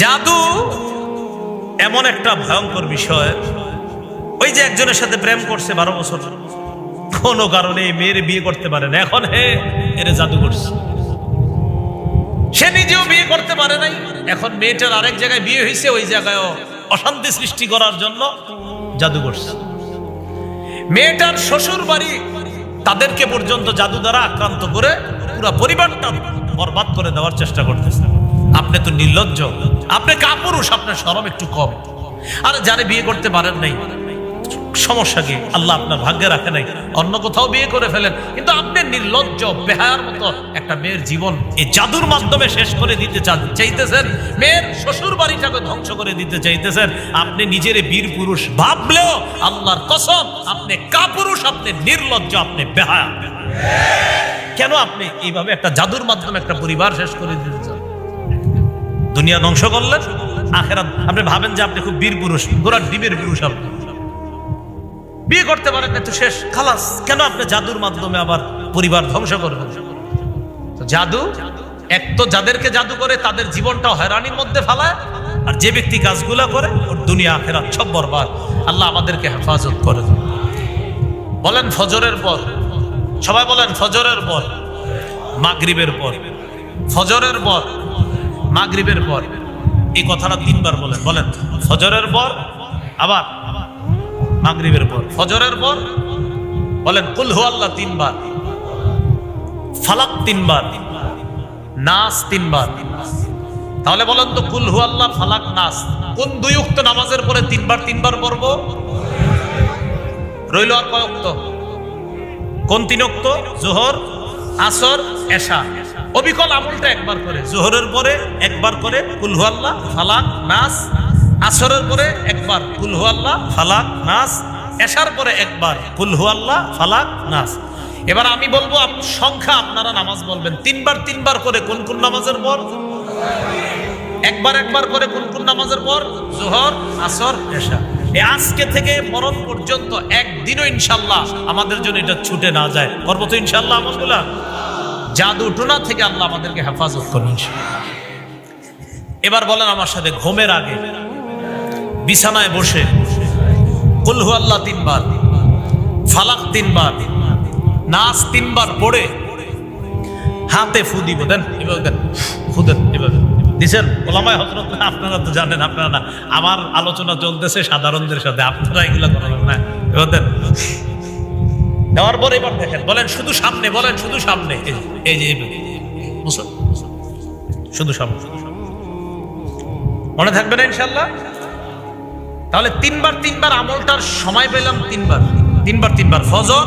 জাদু এমন একটা ভয়ঙ্কর বিষয়। ওই যে একজনের সাথে প্রেম করছে বারো বছর। কোনো কারণে মেয়ের বিয়ে করতে পারে না। এখন হে, এর জাদু করছে। সে নিজেও বিয়ে করতে পারে নাই। এখন মেয়েটার আরেক জায়গায় বিয়ে হয়েছে, ওই জায়গায় অশান্তি সৃষ্টি করার জন্য জাদু করছে। মেয়েটার শ্বশুর বাড়ি তাদেরকে পর্যন্ত জাদু দ্বারা আক্রান্ত করে পুরো পরিবারটা বরবাদ করে দেওয়ার চেষ্টা করতেছে। আপনি তো নির্লজ্জ। আপনি কাপুরুষ, আপনার সরম একটু কম। আর যারে বিয়ে করতে পারেন নাই, সমস্যা কি? আল্লাহ আপনার ভাগ্যে রাখে নাই। অন্য কোথাও বিয়ে করে ফেলেন। কিন্তু আপনি নির্লজ্জ, বেহায়ার মতো একটা মেয়ের জীবন এই জাদুর মাধ্যমে শেষ করে দিতে চাইতেছেন? মেয়ের শ্বশুর বাড়িটাকে ধ্বংস করে দিতে চাইতেছেন? আপনি নিজের বীর পুরুষ ভাবলেও আল্লাহর কসম, আপনি কাপুরুষ, আপনি নির্লজ্জ, আপনি বেহায়া। কেন আপনি এইভাবে একটা জাদুর মাধ্যমে একটা পরিবার শেষ করে দিতে দুনিয়া ধ্বংস করলেন, আখেরাত আপনি ভাবেন যে আপনি খুব বীর পুরুষ গোড়ার ডিমের পুরুষ আপনি বিয়ে করতে পারেন না তো শেষ। খালাস, কেন আপনি জাদুর মাধ্যমে আবার পরিবার ধ্বংস করবেন? জাদু, এক তো যাদেরকে জাদু করে, তাদের জীবনটা হয়রানির মধ্যে ফেলায়, আর যে ব্যক্তি কাজগুলা করে, ওর দুনিয়া, আখেরাত সব বরবাদ। আল্লাহ আমাদেরকে হেফাজত করে বলেন ফজরের পর, সবাই বলেন ফজরের পর, মাগরিবের পর, ফজরের পর মাগরিবের পর। এই কথাটা তিনবার বলেন। বলেন, ফজরের পর, আবার মাগরিবের পর। ফজরের পর, বলেন, কুল হু আল্লাহ তিনবার। ফালাক তিনবার। নাস তিনবার। তাহলে বলেন তো, কুল আল্লাহ ফালাক, নাস। কোন দুই উক্ত নামাজের পরে তিনবার তিনবার পড়ব? রইল আর কয় উক্ত? কোন তিন উক্ত? জোহর, আসর, এশা। অবিকল আমলটা একবার করে, জোহরের পরে একবার করে, কুল হু আল্লাহ, ফালাক, নাস, আসরের পরে একবার, কুল হু আল্লাহ, ফালাক, নাস, এশার পরে একবার, কুল হু আল্লাহ, ফালাক, নাস। এবার আমি বলব সংখ্যা আপনারা নামাজ বলবেন। তিনবার তিনবার করে কোন কোন নামাজের পর? একবার একবার করে কোন কোন নামাজের পর? জোহর, আসর এই আজকে থেকে মরণ পর্যন্ত একদিনও ইনশাল্লাহ আমাদের জন্য এটা ছুটে না যায়। করব তো ইনশাল্লাহ আমলগুলা? জাদু টোনা থেকে আল্লাহ আমাদেরকে হেফাজত করুন। এবার বলেন আমার সাথে ঘুমের আগে, বিছানায় বসে কুলহু আল্লাহ তিনবার, ফালাক তিনবার, নাচ তিনবার পড়ে হাতে ফু দিব। দেন দেন, ফু দেন, এভাবে ওলামায় হজরত আপনারা তো জানেন, আপনারা না। আমার আলোচনা চলতেছে সাধারণদের সাথে, আপনারা এগুলো করেন না। দেন। দেওয়ার পর এবার দেখেন, বলেন শুধু সামনে, বলেন শুধু সামনে। এই যে? শুধু সামনে। মনে থাকবে না ইনশাল্লাহ তাহলে তিনবার তিনবার আমলটার সময় পেলাম তিনবার। তিনবার তিনবার। ফজর,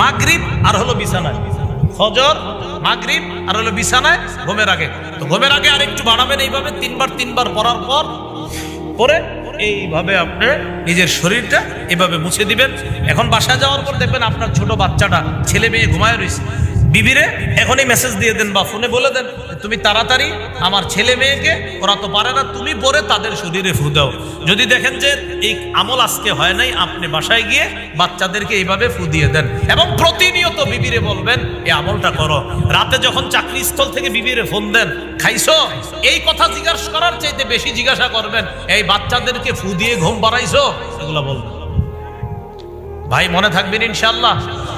মাগরিব আর হলো বিছানায়। ফজর, মাগরিব আর হলো বিছানায় ঘুমের আগে। তো ঘুমের আগে আরেকটু বাড়াবেন এইভাবে তিনবার তিনবার পড়ার পর, পরে এইভাবে আপনি নিজের শরীরটা এভাবে মুছে দিবেন। এখন বাসায় যাওয়ার পর দেখবেন আপনার ছোট বাচ্চাটা, ছেলে মেয়ে ঘুমায় রয়েছে। বিবিরে, এখনই মেসেজ দিয়ে দেন বা ফোনে বলে দেন, তুমি তাড়াতাড়ি আমার ছেলে মেয়েকে, ওরা তো পারে না, তুমি পরে তাদের শরীরে ফু দাও। যদি দেখেন যে এই আমল আজকে হয় নাই, আপনি বাসায় গিয়ে বাচ্চাদেরকে এইভাবে ফু দিয়ে দেন। এবং প্রতিনিয়ত বিবিরে বলবেন এই আমলটা করো। রাতে যখন চাকরি স্থল থেকে বিবিরে ফোন দেন, খাইছো? এই কথা জিজ্ঞাসা করার চাইতে বেশি জিজ্ঞাসা করবেন, এই বাচ্চাদেরকে ফু দিয়ে ঘুম বাড়াইছো? এগুলো বলবেন। ভাই, মনে থাকবেন ইনশাল্লাহ